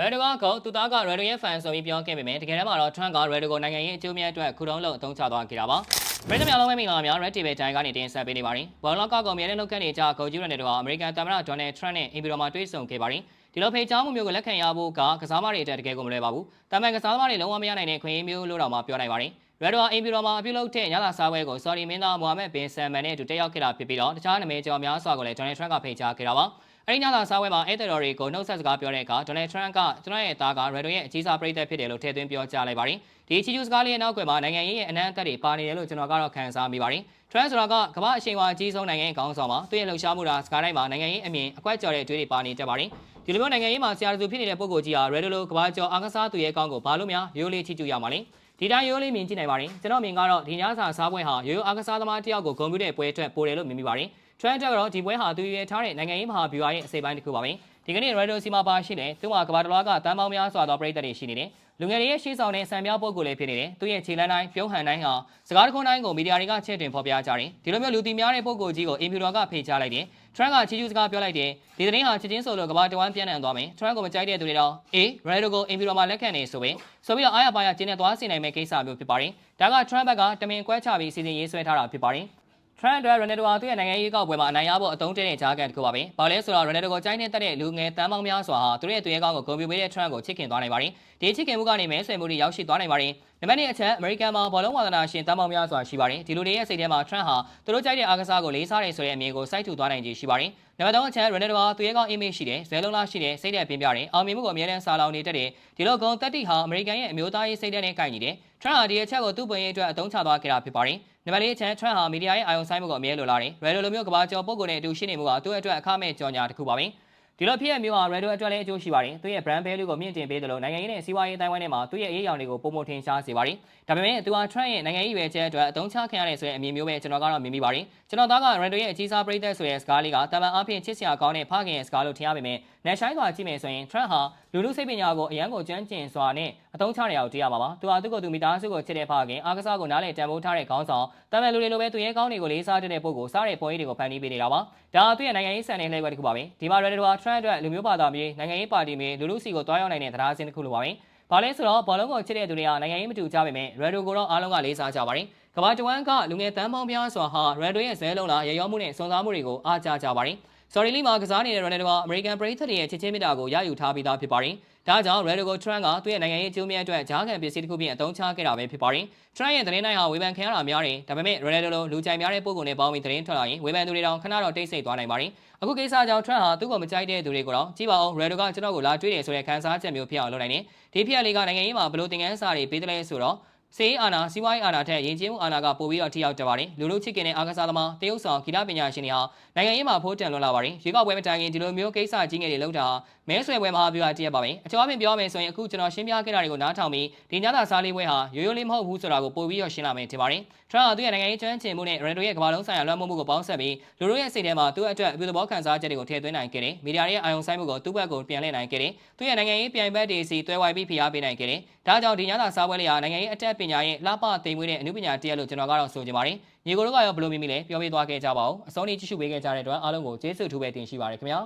Red ကကိုသူသားက Red ရဲ့ fan ဆိုပြီးပြောခဲ့ပေမဲ့တကယ်တမ်းမှာတော့ Trump က Red ကိုနိုင်ငံရေးအကျိုးမြတ်အတွက်ခုတုံးလုံးအသုံးချသွားခဲ့တာပါ။ပြည်သူများလုံးဝမင်္ဂလာပါများ Red TV တိုင်းကနေတင်ဆက်ပေးနေပါတယ်။ဘော်လော့ကကောင်မြဲတဲ့လုပ်ကနေကြဂိုဂျူရနေတော့အမေရိကန်သမ္မတ Donald Trump နဲ့အင်ပီရိုမှာတွေ့ဆုံခဲ့ပါတယ်။ဒီလိုဖိတ်ကြားမှုမျိုးကိုလက်ခံရဖို့ကကစားမတွေအတွက်တကယ်ကိုမလွယ်ပါဘူး။တာမန်ကစားသမားတွေလုံးဝမရနိုင်တဲ့ခွင့်ရမျိုးလို့တော့မှပြောနိုင်ပါတယ်။ Red ကအင်ပီရိုမှာအပြုလုပ်တဲ့ညလာစားပွဲကို Saudi မင်းသားမိုဟာမက်ဘင်ဆန်မန်နဲ့အတူတက်ရောက်ခဲ့တာဖြစ်ပြီးတော့တခြားနာမည်ကျော်များစွာကိုလည်း Donald Trump ကဖိတ်ကြားခဲ့တာပါ။ အဲဒီညလာစားပွဲမှာအဲတတော်တွေကိုနှုတ်ဆက်စကားပြောတဲ့အခါ Donald Trump ကကျွန်တော်ရဲ့သားက Red ရဲ့အကြီးစားပရိသတ်ဖြစ်တယ်လို့ထည့်သွင်းပြောကြားလိုက်ပါတယ်။ဒီချီကျူစကားလေးရဲ့နောက်ကွယ်မှာနိုင်ငံရေးရဲ့အနမ်းအသက်တွေပါနေတယ်လို့ကျွန်တော်ကတော့ခံစားမိပါတယ်။ Trump ဆိုတာကကမ္ဘာအရှိန်အဝါအကြီးဆုံးနိုင်ငံရေးခေါင်းဆောင်ပါသူ့ရဲ့လှုပ်ရှားမှုတာစကားတိုင်းမှာနိုင်ငံရေးအမြင်အကွက်ကြော်တဲ့အတွေ့အကြုံတွေပါနေတတ်ပါတယ်။ဒီလိုမျိုးနိုင်ငံရေးမှာဆရာသူဖြစ်နေတဲ့ပုံကိုကြီးဟာ Red လိုကမ္ဘာကျော်အားကစားသူရဲ့အကောင့်ကိုဘာလို့များရိုးလေးချီကျူရမှာလဲ။ဒီတိုင်းရိုးလေးမြင်ကြည့်နိုင်ပါတယ်ကျွန်တော်မြင်ကတော့ဒီညစာစားပွဲဟာရိုးရိုးအားကစားသမားတယောက်ကိုဂုဏ်ပြုတဲ့ပွဲအတွက်ပိုတယ်လို့မြင်မိပါတယ်။ Trump ကတော့ဒီပွဲဟာသူရွေထားတဲ့နိုင်ငံရေးမဟာဗျူဟာရဲ့အစိပ်ပိုင်းတစ်ခုပါပဲဒီကနေ့ Radio စီမှာပါရှိတယ်သူ့မှာကမ္ဘာတလွှားကတန်ပေါင်းများစွာသောပရိသတ်တွေရှိနေတယ်လူငယ်တွေရဲ့ရှေ့ဆောင်တဲ့ဆံပြောက်ပုဂ္ဂိုလ်လေးဖြစ်နေတယ်သူရဲ့ခြေလမ်းတိုင်းပြုံးဟန်တိုင်းဟာစကားတခွန်းတိုင်းကိုမီဒီယာတွေကချဲ့တင်ဖော်ပြကြတယ်ဒီလိုမျိုးလူတီများတဲ့ပုဂ္ဂိုလ်ကြီးကိုအင်ဖြူတော်ကဖေချလိုက်တယ် Trump ကချီကျူးစကားပြောလိုက်တယ်ဒီသတင်းဟာချစ်ချင်းဆိုလို့ကမ္ဘာတဝန်းပြန့်နှံ့သွားမယ် Trump ကိုမကြိုက်တဲ့သူတွေတော့အေး Radio ကိုအင်ဖြူတော်မှာလက်ခံနေဆိုပဲဆိုပြီးတော့အားရပါရကျင်းနေသွားစေနိုင်မယ့်ကိစ္စမျိုးဖြစ်ပါတယ်ဒါက Trump ဘက်ကတမင်ကွဲချပြီးစီစဉ်ရေးဆွဲထားတာဖြစ်ပါတယ် Trump အတွက် Ronaldo ဟာသူ့ရဲ့နိုင်ငံရေးကောက်ပွဲမှာအနိုင်ရဖို့အသုံးတဲ့ကြားကန်တစ်ခုပါပဲ။ဘာလဲဆိုတော့ Ronaldo ကိုကြိုင်းနေတတ်တဲ့လူငယ်တန်းပေါင်းများစွာဟာသူတို့ရဲ့သူရဲကောင်းကိုဂုဏ်ပြုပေးတဲ့ Trump ကိုချစ်ခင်သွားနိုင်ပါတယ်။ဒီချစ်ခင်မှုကနေမဲဆွယ်မှုတွေရောက်ရှိသွားနိုင်ပါတယ်။နံပါတ်2အချက် American မှာဘောလုံးဝါသနာရှင်တန်းပေါင်းများစွာရှိပါတယ်။ဒီလူတွေရဲ့စိတ်ထဲမှာ Trump ဟာသူတို့ကြိုက်တဲ့အားကစားကိုလေးစားတယ်ဆိုတဲ့အမြင်ကိုစိုက်ထူသွားနိုင်ခြေရှိပါတယ်။ နံပါတ်3အချက် Ronaldo ဟာသူရဲကောင်း image ရှိတယ်၊ဇွဲလုံးလားရှိတယ်၊စိတ်တဲ့ပင်ပြတယ်၊အောင်မြင်မှုကိုအမြဲတမ်းစာလောင်နေတတ်တယ်။ဒီလိုဂုဏ်တက်တိဟာ American ရဲ့အမျိုးသားရေးစိတ်ဓာတ်နဲ့ကိုက်ညီတယ်။ Trump ဟာဒီအချက်ကိုသူ့ပွင့်ရေးအတွက်အသုံးချသွားခဲ့တာဖြစ်ပါတယ်။နံပါတ်၄အချက် Trump ဟာမီဒီယာရဲ့အာရုံစိုက်မှုကိုအမြဲလိုလားတယ်။ Red လိုမျိုးကဘာကျော်ပုံကိုနဲ့အတူရှိနေမှုကသူ့အတွက်အခမဲ့ကြော်ညာတစ်ခုပါပဲ။ ဒီလိုဖြစ်ရမျိုးဟာ Red အတွက်လည်းအကျိုးရှိပါတယ်။သူ့ရဲ့ brand value ကိုမြင့်တင်ပေးတယ်လို့နိုင်ငံရေးနဲ့စီးပွားရေးတိုင်းဝိုင်းထဲမှာသူ့ရဲ့အရေးအယောင်တွေကိုပုံမထင်ရှားစေပါတယ်။ဒါပေမဲ့သူဟာ Trump ရဲ့နိုင်ငံရေးရွယ်ချက်အတွက်အသုံးချခံရတဲ့ဆိုတဲ့အမြင်မျိုးပဲကျွန်တော်ကတော့မြင်မိပါတယ်။ကျွန်တော်သားက Red ရဲ့အကြီးစားပရိသတ်ဆိုတဲ့စကားလေးကတာမန်အားဖြင့်ချစ်စရာကောင်းတဲ့ဖခင်ရဲ့စကားလို့ထင်ရပေမဲ့နယ်ဆိုင်စွာကြည့်မယ်ဆိုရင် Trump ဟာလူလူစိတ်ပညာကိုအရန်ကိုကျွမ်းကျင်စွာနဲ့အသုံးချနေအောင်တရားမှာပါ။သူဟာသူ့ကိုသူမိသားစုကိုချစ်တဲ့ဖခင်အားကစားကိုနားလည်တန်ဖိုးထားတဲ့ခေါင်းဆောင်တာမန်လူတွေလိုပဲသူရဲ့ကောင်းတွေကိုလေးစားတဲ့ပုဂ္ဂိုလ်စားတဲ့ပုံရိပ်တွေကိုဖန်တီးပေးနေတာပါ။ဒါဟာသူ့ရဲ့နိုင်ငံရေးစံနေလှည့်ပွဲတစ်ခုပါပဲ။ဒီမှာ Red ဟာ Trump အတွက်လူမျိုးဘာသာမြေနိုင်ငံရေးပါတီမြေလူလူစီကိုတွားရောက်နိုင်တဲ့တရားစင်းတစ်ခုလိုပါပဲ။ဘာလဲဆိုတော့ဘောလုံးကိုချစ်တဲ့သူတွေကနိုင်ငံရေးမတူကြပေမဲ့ Red ကိုတော့အားလုံးကလေးစားကြပါတယ်။ကမ္ဘာတဝန်းကလူငယ်တန်းပေါင်းများစွာဟာ Red ရဲ့ဇဲလုံးလာရရောမှုနဲ့စွန်စားမှုတွေကိုအားကြကြပါတယ်။ Sorry လီမှာကစားနေတဲ့ Ronaldo ဟာ American ပရိသတ်တွေရဲ့ချစ်ချင်းမေတ္တာကိုရယူထားပြီးသားဖြစ်ပါတယ်။ ဒါကြောင့် Ronaldo ကို Trump ကသူ့ရဲ့နိုင်ငံရေးအကျိုးမြတ်အတွက်ဂျားကန်ပစ္စည်းတစ်ခုပြင်အသုံးချခဲ့တာပဲဖြစ်ပါတယ်။ Trump ရဲ့သတင်းတိုင်းဟာဝေဖန်ခံရတာများတယ်။ဒါပေမဲ့ Ronaldo လိုလူကြိုက်များတဲ့ပုံကိုနဲ့ပေါင်းပြီးသတင်းထွက်လာရင်ဝေဖန်သူတွေတောင်ခဏတော့တိတ်ဆိတ်သွားနိုင်ပါတယ်။အခုကိစ္စကြောင့် Trump ဟာသူ့ကိုမကြိုက်တဲ့သူတွေကိုတော့ကြည့်ပါဦး Ronaldo ကကျွန်တော်ကိုလာတွေးတယ်ဆိုတဲ့ခန်းစားချက်မျိုးဖြစ်အောင်လုပ်နိုင်တယ်။ဒီဖြစ်ရလေးကနိုင်ငံရေးမှာဘလို့သင်ခန်းစာတွေပေးတယ်လဲဆိုတော့ စေးအာနာစီးပွားရေးအာနာထက်ရင်ကျေးမှုအာနာကပိုပြီးတော့ထိရောက်ကြပါတယ်လူလူချစ်ခင်တဲ့အားကစားသမားတရုတ်ဆောင်ဂီတပညာရှင်တွေဟာနိုင်ငံရေးမှာဖိုးတန်လွန်လာပါတယ်ရွေးကောက်ပွဲမတိုင်ခင်ဒီလိုမျိုးကိစ္စကြီးငယ်တွေလုပ်တာမဲဆွယ်ပွဲမှာပြောရတည့်ရပါပဲအကျော်အပြင်ပြောမယ်ဆိုရင်အခုကျွန်တော်ရှင်းပြခဲ့တာတွေကိုနားထောင်ပြီးဒီညသာစားလေးပွဲဟာရိုးရိုးလေးမဟုတ်ဘူးဆိုတာကိုပို့ပြီးတော့ရှင်းလာမယ်ထင်ပါတယ်ထရန့်ဟာသူ့ရဲ့နိုင်ငံရေးကျွမ်းကျင်မှုနဲ့ရန်ဒိုရဲ့ကမ္ဘာလုံးဆိုင်ရာလွှမ်းမိုးမှုကိုပေါင်းစပ်ပြီးလူတို့ရဲ့စိတ်ထဲမှာသူ့အတွက်အပြုသဘောခံစားချက်တွေကိုထည့်သွင်းနိုင်ခဲ့တယ်မီဒီယာရဲ့အာရုံစိုက်မှုကိုသူ့ဘက်ကိုပြန်လှည့်နိုင်ခဲ့တယ်သူ့ရဲ့နိုင်ငံရေးပြိုင်ဘက်တွေစီတွဲဝိုင်းပြီးဖိအားပေးနိုင်ခဲ့တယ်ဒါကြောင့်ဒီညသာစားပွဲလေးဟာနိုင်ငံရေးအတက်ပညာရဲ့လှပသိမ်မွေးတဲ့အမှုပညာတရားလို့ကျွန်တော်ကတော့ဆိုချင်ပါတယ်ညီကိုတို့ကရောဘယ်လိုမြင်မိလဲပြောပြသွားခဲ့ကြပါဦးအစောနေ့ကြည့်ရှုပေးခဲ့ကြတဲ့အတွက်အားလုံးကိုကျေးဇူးထူးပဲတင်ရှိပါတယ်ခင်ဗျာ